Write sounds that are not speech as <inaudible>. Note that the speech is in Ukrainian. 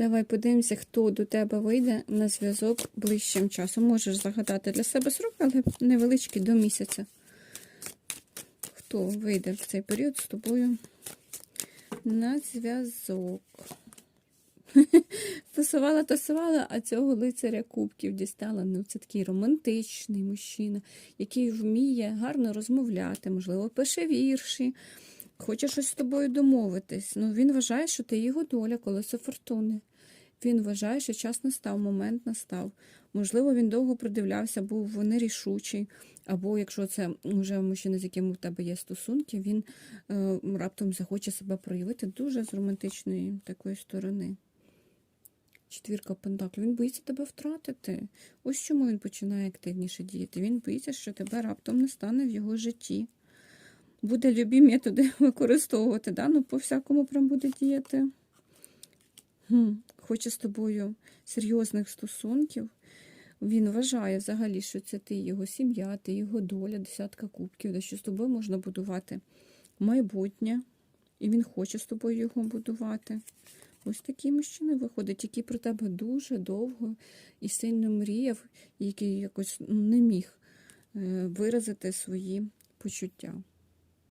Давай подивимося, хто до тебе вийде на зв'язок ближчим часом. Можеш загадати для себе срок, але невеличкий до місяця. Хто вийде в цей період з тобою на зв'язок? <laughs> Тасувала, тасувала, а цього лицаря кубків дістала. Ну, це такий романтичний мужчина, який вміє гарно розмовляти, можливо, пише вірші, хоче щось з тобою домовитись. Ну, він вважає, що ти його доля, колесо фортуни. Він вважає, що час настав, момент настав. Можливо, він довго придивлявся, був нерішучий. Або якщо це вже мужчина, з яким у тебе є стосунки, він е, раптом захоче себе проявити дуже з романтичної такої сторони. Четвірка пентаклів. Він боїться тебе втратити. Ось чому він починає активніше діяти. Він боїться, що тебе раптом не стане в його житті. Буде любі методи <laughs> використовувати, да? ну по-всякому прям буде діяти. Хм. Хоче з тобою серйозних стосунків. Він вважає взагалі, що це ти його сім'я, ти його доля, десятка кубків, де що з тобою можна будувати майбутнє. І він хоче з тобою його будувати. Ось такий мужчина виходить, який про тебе дуже довго і сильно мріяв, який якось не міг е, виразити свої почуття.